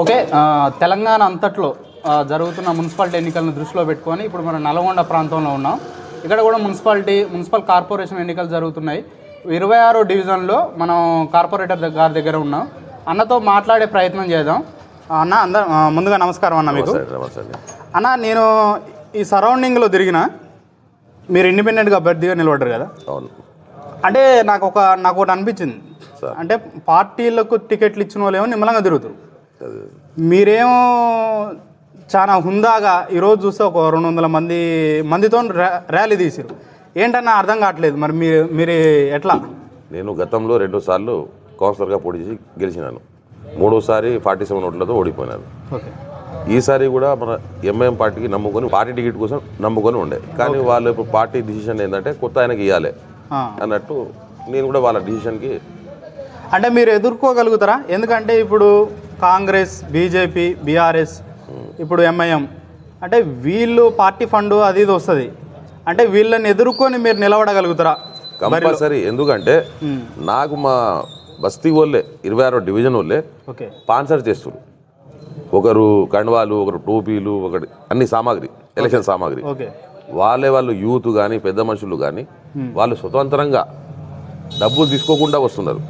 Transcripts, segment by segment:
Okay Telangana అంతట్లో జరుగుతున్న municipality ఎన్నికలను దృష్టిలో పెట్టుకొని ఇప్పుడు మనం నల్గొండ ప్రాంతంలో ఉన్నాం. ఇక్కడ కూడా మున్సిపాలిటీ మున్సిపల్ కార్పొరేషన్ ఎన్నికలు జరుగుతున్నాయి. ఇరవై ఆరో డివిజన్లో మనం కార్పొరేటర్ గారి దగ్గర ఉన్నాం. అన్నతో మాట్లాడే ప్రయత్నం చేద్దాం. అన్న అంద ముందుగా నమస్కారం అన్న మీకు. అన్న నేను ఈ సరౌండింగ్లో తిరిగిన మీరు ఇండిపెండెంట్గా అభ్యర్థిగా నిలబడ్డారు కదా? అవును. అంటే నాకు ఒక నాకు ఒకటి అనిపించింది. అంటే పార్టీలకు టికెట్లు ఇచ్చిన వాళ్ళేమో నిమ్మలంగా తిరుగుతారు మీరేమో చాలా హుందాగా ఈరోజు చూస్తే ఒక రెండు వందల మంది మందితో ర్యా- ర్యాలీ తీసిరు. ఏంటన్నా అర్థం కావట్లేదు మరి మీరు మీరు ఎట్లా? నేను గతంలో రెండు సార్లు కౌన్సిలర్గా పోటీ చేసి గెలిచినాను. మూడోసారి ఫార్టీ సెవెన్ ఓట్లతో ఓడిపోయినాను. ఈసారి కూడా మన ఎంఐఎం పార్టీకి నమ్ముకొని పార్టీ టికెట్ కోసం నమ్ముకొని ఉండే. కానీ వాళ్ళు ఇప్పుడు పార్టీ డిసిషన్ ఏంటంటే కొత్త ఆయనకి ఇవ్వాలి. అన్నట్టు నేను కూడా వాళ్ళ డిసిషన్కి అంటే మీరు ఎదుర్కోగలుగుతారా? ఎందుకంటే ఇప్పుడు కాంగ్రెస్ బీజేపీ బీఆర్ఎస్ ఇప్పుడు ఎంఐఎం అంటే వీళ్ళు పార్టీ ఫండ్ అది ఇది వస్తుంది. అంటే వీళ్ళని ఎదుర్కొని మీరు నిలబడగలుగుతారా? కంపల్సరీ. ఎందుకంటే. నాకు మా బస్తీ వాళ్ళే ఇరవై ఆరో డివిజన్ వాళ్ళే ఓకే. స్పాన్సర్ చేస్తారు ఒకరు కండువాలు ఒకరు టోపీలు ఒకటి అన్ని సామాగ్రి ఎలక్షన్ సామాగ్రి. వాళ్ళే వాళ్ళు యూత్ కానీ పెద్ద మనుషులు కానీ వాళ్ళు స్వతంత్రంగా డబ్బులు తీసుకోకుండా వస్తున్నారు.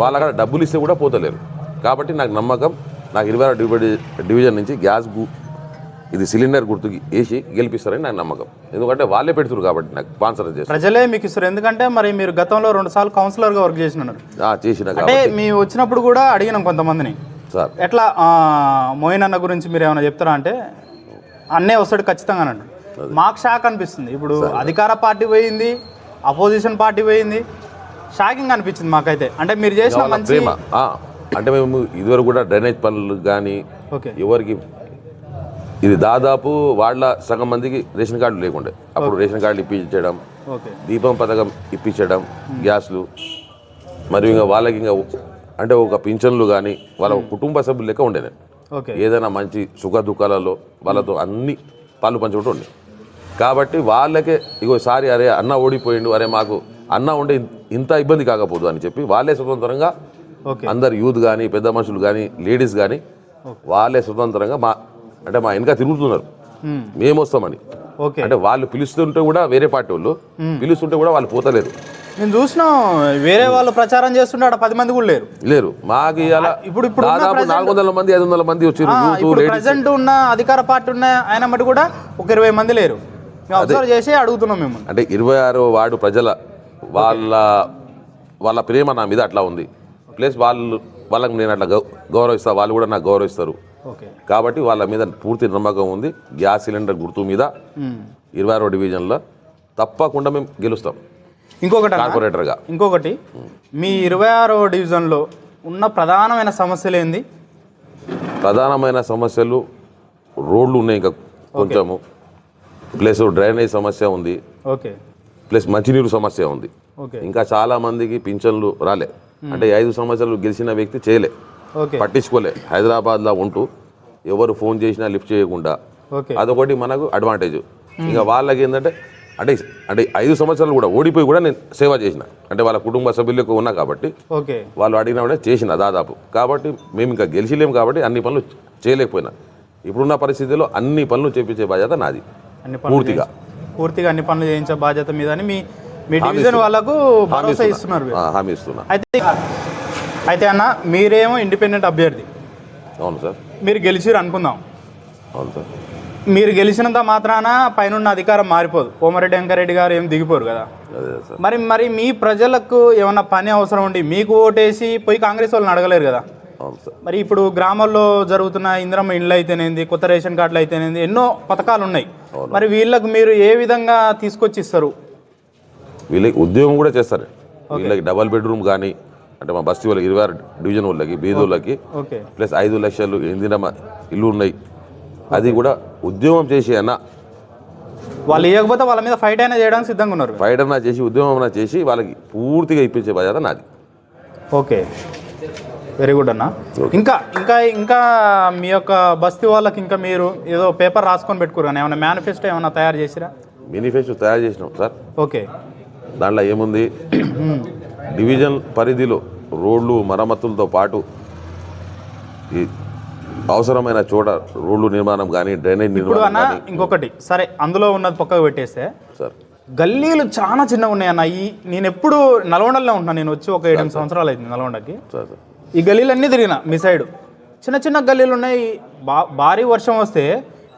వాళ్ళ డబ్బులు ఇస్తే కూడా పోతలేరు. కాబట్టి నాకు నమ్మకం నాకు ఇరవై ఆరు డివిజన్ నుంచి గ్యాస్ ఇది సిలిండర్ గుర్తుకి వేసి గెలిపిస్తారని నాకు నమ్మకం. ఎందుకంటే వాళ్ళే పెడుతున్నారు కాబట్టి నాకు స్పాన్సర్ చేస్తారు. ప్రజలే మీకు ఇస్తారు. ఎందుకంటే మరి మీరు గతంలో రెండు సార్లు కౌన్సిలర్గా వర్క్ చేసినారు. ఆ, చేసిన అంటే మేము వచ్చినప్పుడు కూడా అడిగినాం కొంతమందిని. సార్. ఎట్లా మోయిన్ అన్న గురించి మీరు ఏమైనా చెప్తారా అంటే అన్నే వస్తాడు ఖచ్చితంగా అన్నాడు. మాకు షాక్ అనిపిస్తుంది. ఇప్పుడు అధికార పార్టీ పోయింది అపోజిషన్ పార్టీ పోయింది. షాకింగ్ అనిపించింది మాకైతే. అంటే మీరు చేసిన మంచి అంటే మేము ఇదివరకు కూడా డ్రైనేజ్ పనులు కానీ ఎవరికి ఇది దాదాపు వాళ్ళ సగం మందికి రేషన్ కార్డులు లేకుండే. అప్పుడు రేషన్ కార్డులు ఇప్పించడం దీపం పథకం ఇప్పించడం గ్యాస్లు మరియు ఇంకా వాళ్ళకి ఇంకా అంటే ఒక పింఛన్లు కానీ వాళ్ళ కుటుంబ సభ్యులు లెక్క ఉండే ఏదైనా మంచి సుఖ దుఃఖాలలో వాళ్ళతో అన్ని పాలు పంచుకుంటూ ఉండే. కాబట్టి వాళ్ళకే ఇగో సారి అరే అన్న ఓడిపోయిండు అరే మాకు అన్న ఉండే ఇంత ఇబ్బంది కాకపోదు అని చెప్పి వాళ్ళే స్వతంత్రంగా అందరు యూత్ కానీ పెద్ద మనుషులు కానీ లేడీస్ కానీ వాళ్ళే స్వతంత్రంగా మా అంటే మా వెనక తిరుగుతున్నారు. మ్మ్. మేము వస్తామని. అంటే వాళ్ళు పిలుస్తుంటే కూడా వేరే పార్టీ వాళ్ళు పిలుస్తుంటే కూడా వాళ్ళు పోతలేరు నేను చూసినాం వేరే వాళ్ళు ప్రచారం చేస్తుంటే ఆడ పది మంది కూడా లేరు. లేరు. మాకు ఇవాళ ఇప్పుడు- ఇప్పుడు దాదాపు నాలుగు వందల మంది ఐదు వందల మంది వచ్చారు ప్రజెంట్ ఉన్న అధికార పార్టీ ఉన్న ఆయన మటు కూడా ఒక ఇరవై మంది లేరు. మేము అబ్జర్వ్ చేసి అడుగుతున్నాం మిమ్మల్ని. అంటే ఇరవై ఆరు వార్డు ప్రజల వాళ్ళ వాళ్ళ ప్రేమ నా మీద అట్లా ఉంది. ప్లస్ వాళ్ళు వాళ్ళకి నేను అట్లా గౌ- గౌరవిస్తా వాళ్ళు కూడా నాకు గౌరవిస్తారు. కాబట్టి వాళ్ళ మీద పూర్తి నమ్మకం ఉంది గ్యాస్ సిలిండర్ గుర్తు మీద. ఇరవై ఆరో డివిజన్లో తప్పకుండా మేము గెలుస్తాం. ఇంకొకటి కార్పొరేటర్గా. ఇంకొకటి మీ ఇరవై ఆరో డివిజన్లో ఉన్న ప్రధానమైన సమస్యలు ఏంది? ప్రధానమైన సమస్యలు రోడ్లు ఉన్నాయి ఇంకా కొంచెము. ప్లస్ డ్రైనేజ్ సమస్య ఉంది. ఓకే. ప్లస్ మంచినీరు సమస్య ఉంది. ఇంకా చాలా మందికి పింఛన్లు రాలే. అంటే ఐదు సంవత్సరాలు గెలిచిన వ్యక్తి చేయలే. పట్టించుకోలే. హైదరాబాద్లో ఉంటూ ఎవరు ఫోన్ చేసినా లిఫ్ట్ చేయకుండా. అదొకటి మనకు అడ్వాంటేజ్. ఇంకా వాళ్ళకి ఏంటంటే అంటే అంటే ఐదు సంవత్సరాలు కూడా ఓడిపోయి కూడా నేను సేవ చేసిన. అంటే వాళ్ళ కుటుంబ సభ్యులకు ఉన్నా కాబట్టి. వాళ్ళు అడిగిన కూడా చేసిన దాదాపు. కాబట్టి మేము ఇంకా గెలిచిలేము కాబట్టి అన్ని పనులు చేయలేకపోయినా. ఇప్పుడున్న పరిస్థితిలో అన్ని పనులు చేపించే బాధ్యత నాది. పూర్తిగా. పూర్తిగా అన్ని పనులు చేయించే బాధ్యత మీద అని మీ మీ డివిజన్ వాళ్ళకు భరోసా ఇస్తున్నా. ఇస్తున్నారు హామీ ఇస్తున్నా. అయితే అయితే అన్న మీరేమో ఇండిపెండెంట్ అభ్యర్థి. అవును సార్. మీరు గెలిచిరు అనుకుందాం. అవును సార్. మీరు గెలిచినంత మాత్రాన పైన అధికారం మారిపోదు. కోమరెడ్డి వెంకరెడ్డి గారు ఏం దిగిపోరు కదా. మరి మరి మీ ప్రజలకు ఏమన్నా పని అవసరం ఉండి మీకు ఓటేసి పోయి కాంగ్రెస్ వాళ్ళని అడగలేరు కదా. మరి ఇప్పుడు గ్రామాల్లో జరుగుతున్న ఇంద్రమ్మ ఇండ్లు అయితేనేంది కొత్త రేషన్ కార్డులు అయితేనేంది ఎన్నో పథకాలు ఉన్నాయి. మరి వీళ్ళకు మీరు ఏ విధంగా తీసుకొచ్చి ఇస్తారు వీళ్ళకి ఉద్యోగం కూడా చేస్తారు. వీళ్ళకి డబల్ బెడ్రూమ్ కానీ అంటే మా బస్తీ వాళ్ళకి ఇరవై ఆరు డివిజన్ వాళ్ళకి బీదోళ్ళకి ప్లస్ ఐదు లక్షలు ఇందిరమ్మ ఇల్లు ఉన్నాయి. అది కూడా ఉద్యోగం చేసి అన్న వాళ్ళు ఇవ్వకపోతే వాళ్ళ మీద ఫైట్ అయినా చేయడానికి సిద్ధంగా ఉన్నారు. ఫైట్ అన్నా చేసి ఉద్యోగం అన్నా చేసి వాళ్ళకి పూర్తిగా ఇప్పించే బాధ్యత నాది. ఓకే. వెరీ గుడ్ అన్న. ఇంకా ఇంకా ఇంకా మీ యొక్క బస్తీ వాళ్ళకి ఇంకా మీరు ఏదో పేపర్ రాసుకొని పెట్టుకోరు కానీ ఏమైనా మేనిఫెస్టో ఏమైనా తయారు చేసిరా? మేనిఫెస్టో తయారు చేసినాం సార్. ఓకే దాంట్లో ఏముంది? డివిజన్ పరిధిలో రోడ్లు మరమ్మతులతో పాటు ఈ అవసరమైన చోట రోడ్లు నిర్మాణం కానీ డ్రైనేజ్ నిర్మాణం ఇంకొకటి. సరే అందులో ఉన్నది పక్కకు పెట్టేస్తే సార్. గల్లీలు చాలా చిన్నగా ఉన్నాయి అన్న ఈ నేను ఎప్పుడు నల్గొండలో ఉంటున్నాను నేను వచ్చి ఒక ఏడు సంవత్సరాలు అయింది నల్గొండకి. Sir sir. ఈ గల్లీలన్నీ తిరిగిన మీ సైడ్. చిన్న చిన్న గల్లీలు ఉన్నాయి బా భారీ వర్షం వస్తే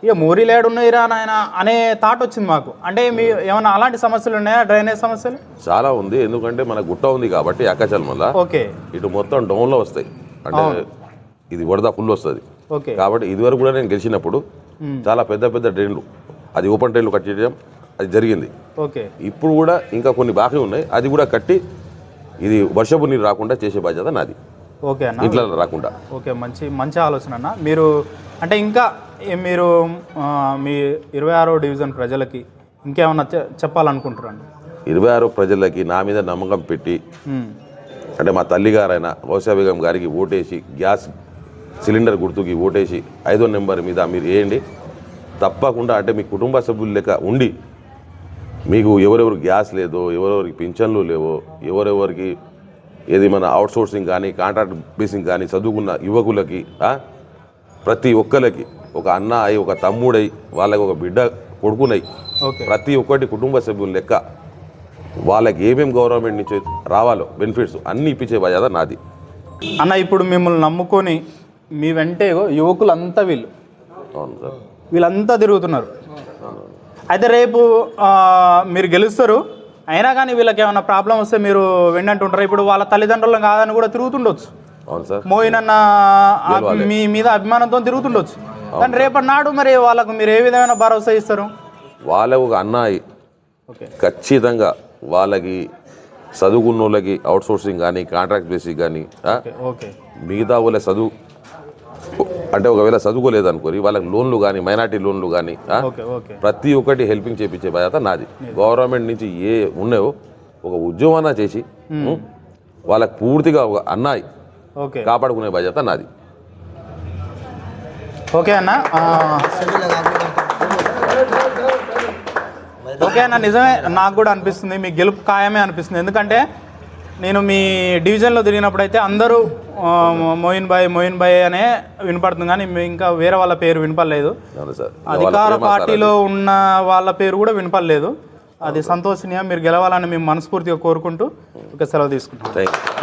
ఇక మోరీలేడు ఉన్నాయిరా నాయన అనే థాట్ వచ్చింది మాకు. అంటే మీ ఏమైనా అలాంటి సమస్యలు ఉన్నాయా? డ్రైనేజ్ సమస్యలు? చాలా ఉంది. ఎందుకంటే మన గుట్ట ఉంది కాబట్టి అక్కచల్ వల్ల ఓకే. ఇటు మొత్తం డౌన్లో వస్తాయి. అంటే ఇది వరద ఫుల్ వస్తుంది. ఓకే. కాబట్టి ఇదివరకు కూడా నేను గెలిచినప్పుడు చాలా పెద్ద పెద్ద డ్రైన్లు అది ఓపెన్ డ్రైన్లు కట్టేయడం అది జరిగింది. ఓకే. ఇప్పుడు కూడా ఇంకా కొన్ని బాకీ ఉన్నాయి. అది కూడా కట్టి ఇది వర్షపు నీరు రాకుండా చేసే బాధ్యత నాది. ఓకే అన్న. ఇంట్లో రాకుండా. ఓకే మంచి మంచి ఆలోచన అన్న. మీరు అంటే ఇంకా మీరు మీ ఇరవై ఆరో డివిజన్ ప్రజలకి ఇంకేమన్నా చెప్పాలనుకుంటున్నాను ఇరవై ఆరు ప్రజలకి నా మీద నమ్మకం పెట్టి అంటే మా తల్లిగారైన గౌసా బేగం గారికి ఓటేసి గ్యాస్ సిలిండర్ గుర్తుకి ఓటేసి ఐదో నెంబర్ మీద మీరు వేయండి. తప్పకుండా అంటే మీ కుటుంబ సభ్యులు లెక్క ఉండి మీకు ఎవరెవరు గ్యాస్ లేదో ఎవరెవరికి పింఛన్లు లేవో ఎవరెవరికి ఏది మన అవుట్ సోర్సింగ్ కానీ కాంట్రాక్ట్ బేసింగ్ కానీ చదువుకున్న యువకులకి? ప్రతి ఒక్కరికి ఒక అన్న అయి ఒక తమ్ముడై వాళ్ళకి ఒక బిడ్డ కొడుకునై ఓకే. ప్రతి ఒక్కటి కుటుంబ సభ్యుల లెక్క వాళ్ళకి ఏమేమి గవర్నమెంట్ నుంచి రావాలో బెనిఫిట్స్ అన్ని ఇప్పించే బాధ్యత నాది. అన్న ఇప్పుడు మిమ్మల్ని నమ్ముకొని మీ వెంటే యువకులంతా వీళ్ళు. అవును సార్. వీళ్ళంతా తిరుగుతున్నారు. అయితే రేపు మీరు గెలుస్తారు. అయినా కానీ వీళ్ళకి ఏమైనా ప్రాబ్లం వస్తే మీరు వెంటంటుంటారు ఇప్పుడు వాళ్ళ తల్లిదండ్రులను కాదని కూడా తిరుగుతుండొచ్చు. అవును సార్. మోయిన్ అన్న ఆ- మీ మీద అభిమానంతో తిరుగుతుండొచ్చు. కానీ రేపటి నాడు మరి వాళ్ళకు మీరు ఏ విధమైన భరోసా ఇస్తారు? వాళ్ళకు ఒక అన్నాయి. ఖచ్చితంగా వాళ్ళకి చదువుకున్న వాళ్ళకి అవుట్ సోర్సింగ్ కానీ కాంట్రాక్ట్ బేసిక్ కానీ మిగతా వాళ్ళ చదువు అంటే ఒకవేళ చదువుకోలేదు అనుకోరి వాళ్ళకి లోన్లు కానీ మైనార్టీ లోన్లు కానీ ప్రతి ఒక్కటి హెల్పింగ్ చేపించే బాధ్యత నాది. గవర్నమెంట్ నుంచి ఏ ఉన్నాయో ఒక ఉద్యోగం చేసి వాళ్ళకి పూర్తిగా ఒక అన్నాయి ఓకే. కాపాడుకునే బాధ్యత నాది. ఓకే అన్న ఓకే అన్న నిజమే నాకు కూడా అనిపిస్తుంది మీ గెలుపు ఖాయమే అనిపిస్తుంది. ఎందుకంటే నేను మీ డివిజన్లో తిరిగినప్పుడు అయితే అందరూ మోయిన్ బాయ్ మోయిన్ బాయ్ అనే వినపడుతుంది కానీ ఇంకా వేరే వాళ్ళ పేరు వినపడలేదు. అధికార పార్టీలో ఉన్న వాళ్ళ పేరు కూడా వినపడలేదు. అది సంతోషనీయం మీరు గెలవాలని మేము మనస్ఫూర్తిగా కోరుకుంటూ ఒక సెలవు తీసుకుంటాం థ్యాంక్ యూ